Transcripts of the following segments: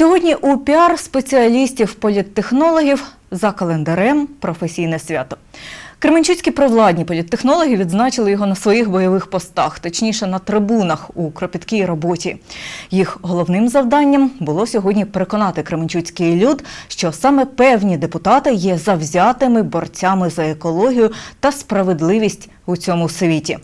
Сьогодні у піар спеціалістів політтехнологів за календарем професійне свято. Кременчуцькі провладні політтехнологи відзначили його на своїх бойових постах, точніше на трибунах у кропіткій роботі. Їх головним завданням було сьогодні переконати кременчуцький люд, що саме певні депутати є завзятими борцями за екологію та справедливість у цьому світі.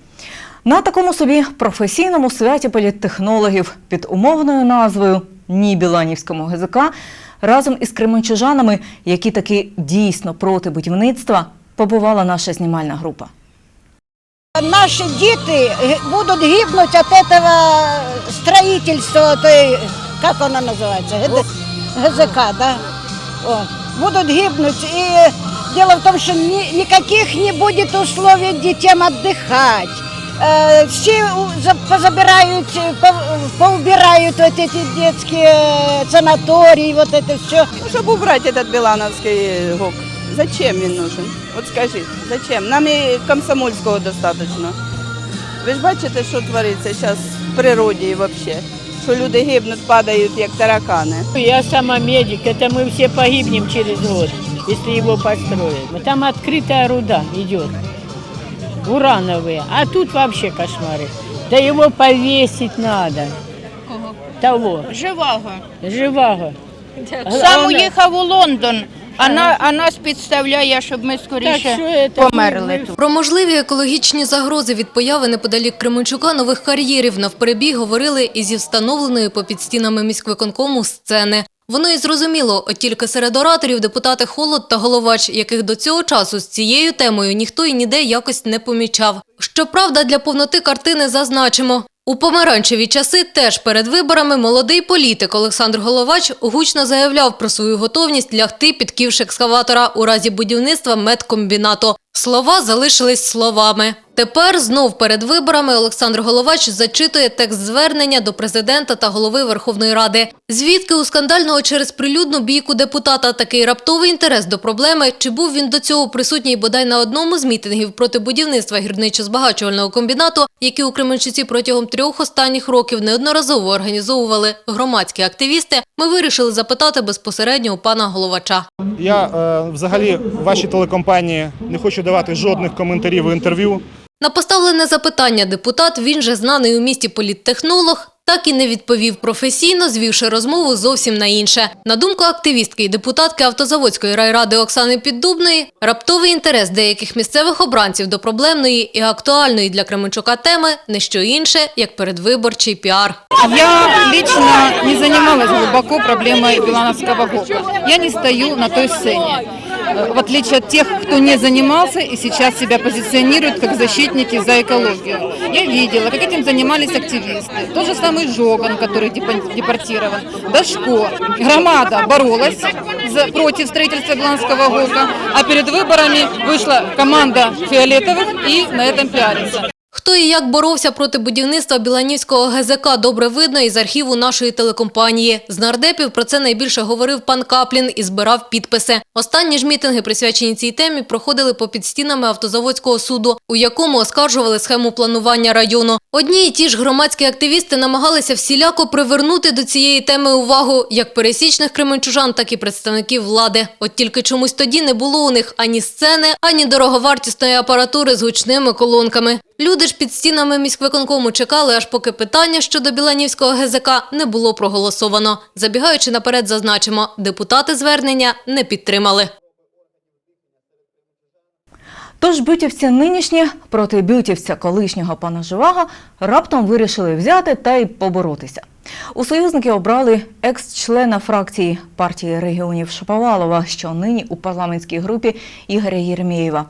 На такому собі професійному святі політтехнологів під умовною назвою Ні Біланівському ГЗК разом із кременчужанами, які таки дійсно проти будівництва, побувала наша знімальна група. Наши дети г- будут гибнуть от этого строительства, той, как она называется, ГД ГЗК, да? О, будут гибнуть. И дело в том, что ни- никаких не будет условий детям отдыхать. Э, Все у- за- позабирают, э, пов- поубирают вот эти детские санатории, вот это все. Ну, щоб убрати этот Білановський ГОК. Зачем він нужен? От скажіть, зачем? Нам і комсомольського достатньо. Ви ж бачите, що твориться зараз в природі і взагалі. Що люди гибнуть, падають як таракани. Я сама медик, это мы все погибнем через год, если его построят. Но Там открытая руда идет, урановые, а тут вообще кошмары. Да его повесить надо. Того, Живого. живого. Сам уїхав у Лондон, а, на, а нас підставляє, щоб ми скоріше що померли ми- тут. Про можливі екологічні загрози від появи неподалік Кременчука нових кар'єрів навперебій говорили і зі встановленої попід стінами міськвиконкому сцени. Воно і зрозуміло, от тільки серед ораторів депутати Холод та Головач, яких до цього часу з цією темою ніхто і ніде якось не помічав. Щоправда, для повноти картини зазначимо. У помаранчеві часи теж перед виборами молодий політик Олександр Головач гучно заявляв про свою готовність лягти під ківш екскаватора у разі будівництва медкомбінату. Слова залишились словами. Тепер знов перед виборами Олександр Головач зачитує текст звернення до президента та голови Верховної Ради. Звідки у скандального через прилюдну бійку депутата такий раптовий інтерес до проблеми? Чи був він до цього присутній бодай на одному з мітингів проти будівництва гірничо-збагачувального комбінату, які у Кременчуці протягом трьох останніх років неодноразово організовували громадські активісти? Ми вирішили запитати безпосередньо у пана Головача. Я е, взагалі вашій телекомпанії не хочу давати жодних коментарів і інтерв'ю. На поставлене запитання депутат, він же знаний у місті політтехнолог, так і не відповів професійно, звівши розмову зовсім на інше. На думку активістки і депутатки автозаводської райради Оксани Піддубної, раптовий інтерес деяких місцевих обранців до проблемної і актуальної для Кременчука теми – не що інше, як передвиборчий піар. Я лично не занималась глубоко проблемой Билановского ГОКа. Я не стою на той сцене Э, В отличие от тех, кто не занимался и сейчас себя позиционирует как защитники за экологию. Я видела, как этим занимались активисты. Тот же самый Жоган, который депо- депортирован. Дашко. Громада боролась за, против строительства Билановского ГОКа, а перед выборами вышла команда фиолетовых и на этом пиарится. Хто і як боровся проти будівництва Біланівського ГЗК, добре видно із архіву нашої телекомпанії. З нардепів про це найбільше говорив пан Каплін і збирав підписи. Останні ж мітинги, присвячені цій темі, проходили попід стінами автозаводського суду, у якому оскаржували схему планування району. Одні і ті ж громадські активісти намагалися всіляко привернути до цієї теми увагу як пересічних кременчужан, так і представників влади. От тільки чомусь тоді не було у них ані сцени, ані дороговартісної апаратури з гучними колонками. Люди ж під стінами міськвиконкому чекали, аж поки питання щодо Біланівського ГЗК не було проголосовано. Забігаючи наперед, зазначимо, депутати звернення не підтримали. Тож бютівці нинішні проти бютівця колишнього пана Живаго раптом вирішили взяти та й поборотися. У союзники обрали екс-члена фракції партії регіонів Шаповалова, що нині у парламентській групі Ігоря Єрмєєва.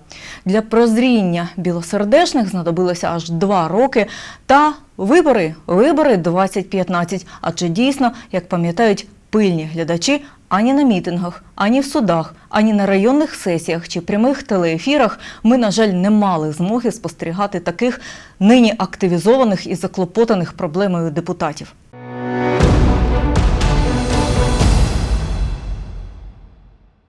Для прозріння білосердечних знадобилося аж два роки. Та вибори, вибори 2015. Адже дійсно, як пам'ятають пильні глядачі, ані на мітингах, ані в судах, ані на районних сесіях чи прямих телеефірах ми, на жаль, не мали змоги спостерігати таких нині активізованих і заклопотаних проблемою депутатів.